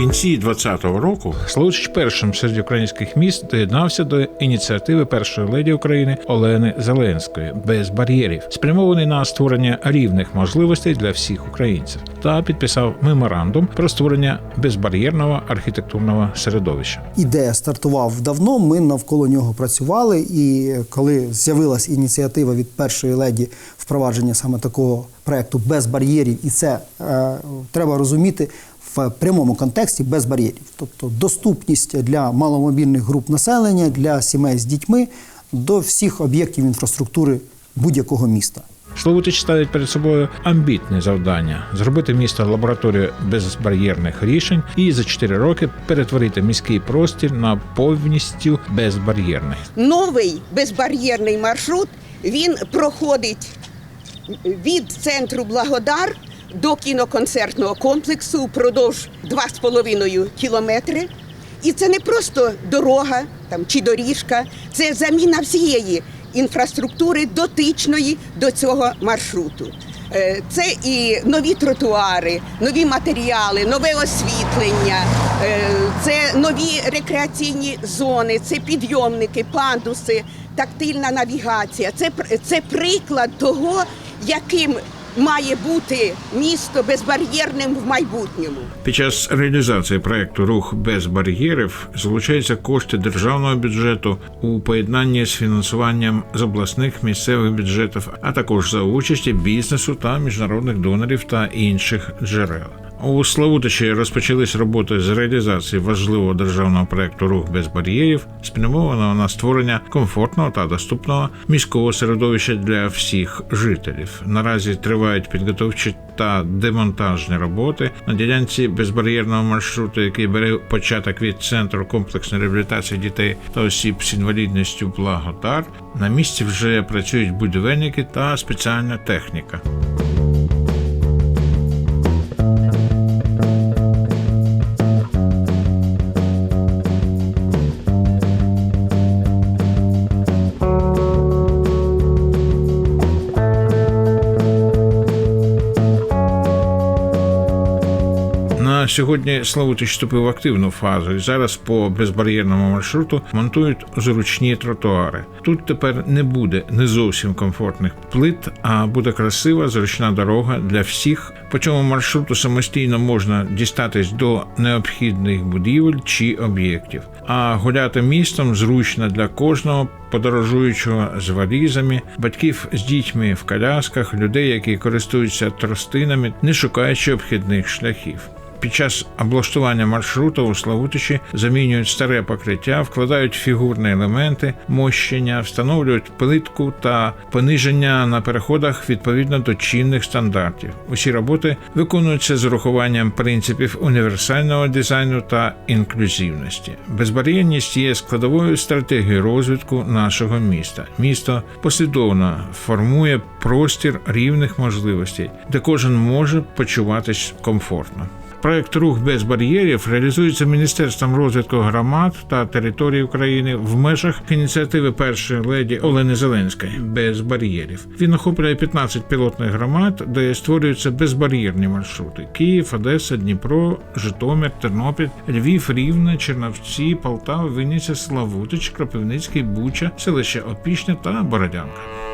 кінці 20-го року Славутич першим серед українських міст доєднався до ініціативи першої леді України Олени Зеленської без бар'єрів, спрямований на створення рівних можливостей для всіх українців, та підписав меморандум про створення безбар'єрного архітектурного середовища. Ідея стартував давно. Ми навколо нього працювали. І коли з'явилась ініціатива від першої леді впровадження саме такого проекту без бар'єрів, і це е, треба розуміти в прямому контексті без бар'єрів, тобто доступність для маломобільних груп населення, для сімей з дітьми до всіх об'єктів інфраструктури будь-якого міста. Славутич ставить перед собою амбітне завдання зробити місто лабораторію безбар'єрних рішень і за 4 роки перетворити міський простір на повністю безбар'єрний. новий безбар'єрний маршрут він проходить від центру Благодар до кіноконцертного комплексу впродовж 2,5 кілометри. І це не просто дорога там, чи доріжка, це заміна всієї інфраструктури дотичної до цього маршруту. Е, Це і нові тротуари, нові матеріали, нове освітлення, е, це нові рекреаційні зони, це підйомники, пандуси, тактильна навігація. Це, це приклад того, яким має бути місто безбар'єрним в майбутньому. Під час реалізації проекту Рух без бар'єрів залучаються кошти державного бюджету у поєднанні з фінансуванням з обласних місцевих бюджетів, а також за участі бізнесу та міжнародних донорів та інших джерел. У Славутичі розпочались роботи з реалізації важливого державного проекту Рух без бар'єрів, спрямованого на створення комфортного та доступного міського середовища для всіх жителів. Наразі тривають підготовчі та демонтажні роботи на ділянці безбар'єрного маршруту, який бере початок від центру комплексної реабілітації дітей та осіб з інвалідністю Благодар. На місці вже працюють будівельники та спеціальна техніка. Сьогодні Славутич вступив в активну фазу, і зараз по безбар'єрному маршруту монтують зручні тротуари. Тут тепер не буде не зовсім комфортних плит, а буде красива зручна дорога для всіх. По цьому маршруту самостійно можна дістатись до необхідних будівель чи об'єктів. А гуляти містом зручно для кожного подорожуючого з валізами, батьків з дітьми в колясках, людей, які користуються тростинами, не шукаючи обхідних шляхів. Під час облаштування маршруту у Славутичі замінюють старе покриття, вкладають фігурні елементи, мощення, встановлюють плитку та пониження на переходах відповідно до чинних стандартів. Усі роботи виконуються з урахуванням принципів універсального дизайну та інклюзивності. Безбар'єрність є складовою стратегією розвитку нашого міста. Місто послідовно формує простір рівних можливостей, де кожен може почуватись комфортно. Проект Рух без бар'єрів реалізується Міністерством розвитку громад та територій України в межах ініціативи першої леді Олени Зеленської без бар'єрів. Він охоплює 15 пілотних громад, де створюються безбар'єрні маршрути: Київ, Одеса, Дніпро, Житомир, Тернопіль, Львів, Рівне, Чернівці, Полтава, Вінниця, Славутич, Кропивницький, Буча, селище Опішня та Бородянка.